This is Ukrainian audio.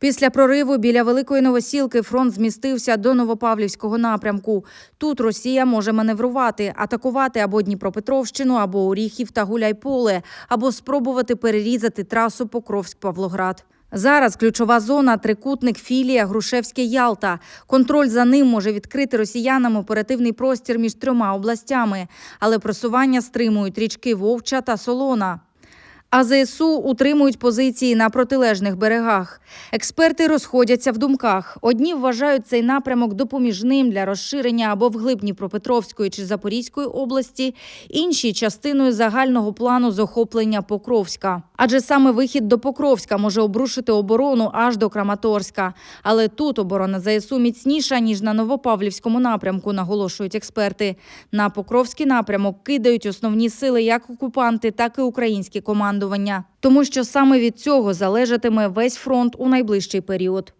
Після прориву біля Великої Новосілки фронт змістився до Новопавлівського напрямку. Тут Росія може маневрувати, атакувати або Дніпропетровщину, або Оріхів та Гуляйполе, або спробувати перерізати трасу Покровськ-Павлоград. Зараз ключова зона трикутник філія Грушевське Ялта. Контроль за ним може відкрити росіянам оперативний простір між трьома областями, але просування стримують річки Вовча та Солона. А ЗСУ утримують позиції на протилежних берегах. Експерти розходяться в думках. Одні вважають цей напрямок допоміжним для розширення або вглиб Дніпропетровської чи Запорізької області, інші частиною загального плану захоплення Покровська. Адже саме вихід до Покровська може обрушити оборону аж до Краматорська. Але тут оборона ЗСУ міцніша ніж на Новопавлівському напрямку, наголошують експерти. На Покровський напрямок кидають основні сили як окупанти, так і українські командування. Тому що саме від цього залежатиме весь фронт у найближчий період.